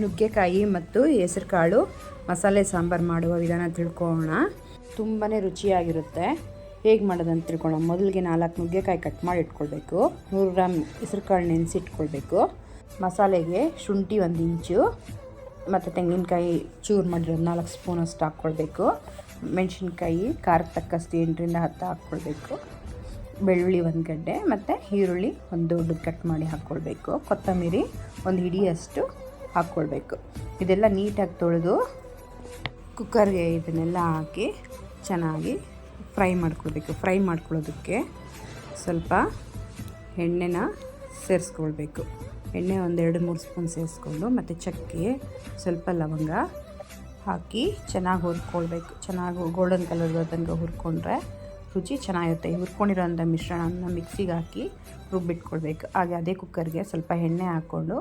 ನುಗ್ಗೆಕಾಯಿ ಮತ್ತು ಹೆಸರು ಕಾಳು ಮಸಾಲೆ ಸಾಂಬಾರು ಮಾಡುವ ವಿಧಾನ ತಿಳ್ಕೊಳ್ಳೋಣ. ತುಂಬಾ ರುಚಿಯಾಗಿರುತ್ತೆ. ಹೇಗೆ ಮಾಡೋದಂತ ತಿಳ್ಕೊಳ್ಳೋಣ. ಮೊದಲಿಗೆ ನಾಲ್ಕು ನುಗ್ಗೆಕಾಯಿ ಕಟ್ ಮಾಡಿ ಇಟ್ಕೊಳ್ಬೇಕು. ನೂರು ಗ್ರಾಮ್ ಹೆಸರು ಕಾಳು ನೆನೆಸಿಟ್ಕೊಳ್ಬೇಕು. ಮಸಾಲೆಗೆ ಶುಂಠಿ ಒಂದು ಇಂಚು ಮತ್ತು ತೆಂಗಿನಕಾಯಿ ಚೂರು ಮಾಡಿರೋದು ನಾಲ್ಕು ಸ್ಪೂನ್ ಅಷ್ಟು ಹಾಕ್ಕೊಳ್ಬೇಕು. ಮೆಣಸಿನ್ಕಾಯಿ ಖಾರಕ್ಕೆ ತಕ್ಕಷ್ಟು ಎಂಟರಿಂದ ಹತ್ತು ಹಾಕ್ಕೊಳ್ಬೇಕು. ಬೆಳ್ಳುಳ್ಳಿ ಒಂದು ಗಡ್ಡೆ ಮತ್ತು ಈರುಳ್ಳಿ ಒಂದು ದೊಡ್ಡ ಕಟ್ ಮಾಡಿ ಹಾಕ್ಕೊಳ್ಬೇಕು. ಕೊತ್ತಂಬರಿ ಒಂದು ಹಿಡಿಯಷ್ಟು ಹಾಕ್ಕೊಳ್ಬೇಕು. ಇದೆಲ್ಲ ನೀಟಾಗಿ ತೊಳೆದು ಕುಕ್ಕರ್ಗೆ ಇದನ್ನೆಲ್ಲ ಹಾಕಿ ಚೆನ್ನಾಗಿ ಫ್ರೈ ಮಾಡ್ಕೊಳ್ಬೇಕು. ಫ್ರೈ ಮಾಡ್ಕೊಳ್ಳೋದಕ್ಕೆ ಸ್ವಲ್ಪ ಎಣ್ಣೆನ ಸೇರಿಸ್ಕೊಳ್ಬೇಕು. ಎಣ್ಣೆ ಒಂದೆರಡು ಮೂರು ಸ್ಪೂನ್ ಸೇರಿಸ್ಕೊಂಡು ಮತ್ತು ಚಕ್ಕೆ, ಸ್ವಲ್ಪ ಲವಂಗ ಹಾಕಿ ಚೆನ್ನಾಗಿ ಹುರ್ಕೊಳ್ಬೇಕು. ಚೆನ್ನಾಗಿ ಗೋಲ್ಡನ್ ಕಲರ್ ತನಕ ಹುರ್ಕೊಂಡ್ರೆ ರುಚಿ ಚೆನ್ನಾಗಿರುತ್ತೆ. ಹುರ್ಕೊಂಡಿರೋಂಥ ಮಿಶ್ರಣನ ಮಿಕ್ಸಿಗೆ ಹಾಕಿ ರುಬ್ಬಿಟ್ಕೊಳ್ಬೇಕು. ಹಾಗೆ ಅದೇ ಕುಕ್ಕರ್ಗೆ ಸ್ವಲ್ಪ ಎಣ್ಣೆ ಹಾಕ್ಕೊಂಡು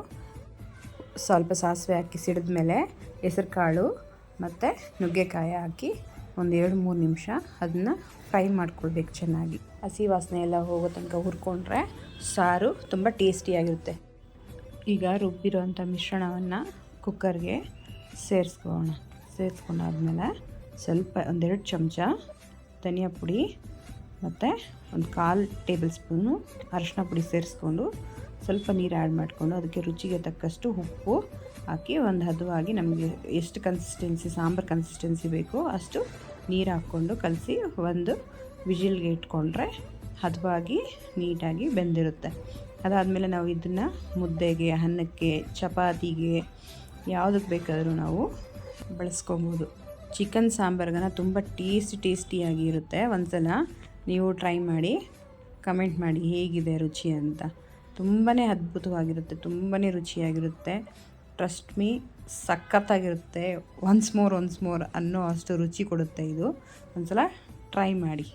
ಸ್ವಲ್ಪ ಸಾಸಿವೆ ಹಾಕಿ ಸಿಡಿದ ಮೇಲೆ ಹೆಸರು ಕಾಳು ಮತ್ತು ನುಗ್ಗೆಕಾಯಿ ಹಾಕಿ ಒಂದು ಎರಡು ಮೂರು ನಿಮಿಷ ಅದನ್ನ ಫ್ರೈ ಮಾಡ್ಕೊಳ್ಬೇಕು ಚೆನ್ನಾಗಿ. ಹಸಿ ವಾಸನೆ ಎಲ್ಲ ಹೋಗೋ ತನಕ ಹುರ್ಕೊಂಡ್ರೆ ಸಾರು ತುಂಬ ಟೇಸ್ಟಿಯಾಗಿರುತ್ತೆ ಈಗ ರುಬ್ಬಿರೋಂಥ ಮಿಶ್ರಣವನ್ನು ಕುಕ್ಕರ್ಗೆ ಸೇರಿಸ್ಕೋಣ ಸೇರಿಸ್ಕೊಂಡಾದ್ಮೇಲೆ ಸ್ವಲ್ಪ ಒಂದೆರಡು ಚಮಚ ಧನಿಯಾ ಪುಡಿ ಮತ್ತು ಒಂದು ಕಾಲು ಟೇಬಲ್ ಸ್ಪೂನು ಅರಶಿನ ಪುಡಿ ಸೇರಿಸ್ಕೊಂಡು ಸ್ವಲ್ಪ ನೀರು ಆ್ಯಡ್ ಮಾಡಿಕೊಂಡು ಅದಕ್ಕೆ ರುಚಿಗೆ ತಕ್ಕಷ್ಟು ಉಪ್ಪು ಹಾಕಿ ಒಂದು ಹದವಾಗಿ ನಮಗೆ ಎಷ್ಟು ಕನ್ಸಿಸ್ಟೆನ್ಸಿ ಸಾಂಬಾರು ಕನ್ಸಿಸ್ಟೆನ್ಸಿ ಬೇಕೋ ಅಷ್ಟು ನೀರು ಹಾಕ್ಕೊಂಡು ಕಲಸಿ ಒಂದು ವಿಜಿಲ್ಗೆ ಇಟ್ಕೊಂಡ್ರೆ ಹದವಾಗಿ ನೀಟಾಗಿ ಬೆಂದಿರುತ್ತೆ. ಅದಾದಮೇಲೆ ನಾವು ಇದನ್ನು ಮುದ್ದೆಗೆ, ಅನ್ನಕ್ಕೆ, ಚಪಾತಿಗೆ ಯಾವುದಕ್ಕೆ ಬೇಕಾದರೂ ನಾವು ಬಳಸ್ಕೊಬೋದು. ಚಿಕನ್ ಸಾಂಬಾರ್ಗನ ತುಂಬ ಟೇಸ್ಟಿ ಟೇಸ್ಟಿಯಾಗಿ ಇರುತ್ತೆ ಒಂದ್ಸಲ ನೀವು ಟ್ರೈ ಮಾಡಿ, ಕಮೆಂಟ್ ಮಾಡಿ ಹೇಗಿದೆ ರುಚಿ ಅಂತ. ತುಂಬಾ ಅದ್ಭುತವಾಗಿರುತ್ತೆ ತುಂಬಾ ರುಚಿಯಾಗಿರುತ್ತೆ. ಟ್ರಸ್ಟ್ ಮೀ ಸಖತ್ತಾಗಿರುತ್ತೆ. ಒನ್ಸ್ ಮೋರ್ ಒನ್ಸ್ ಮೋರ್ ಅನ್ನೋ ಅಷ್ಟು ರುಚಿ ಕೊಡುತ್ತೆ ಇದು. ಒಂದ್ಸಲ ಟ್ರೈ ಮಾಡಿ.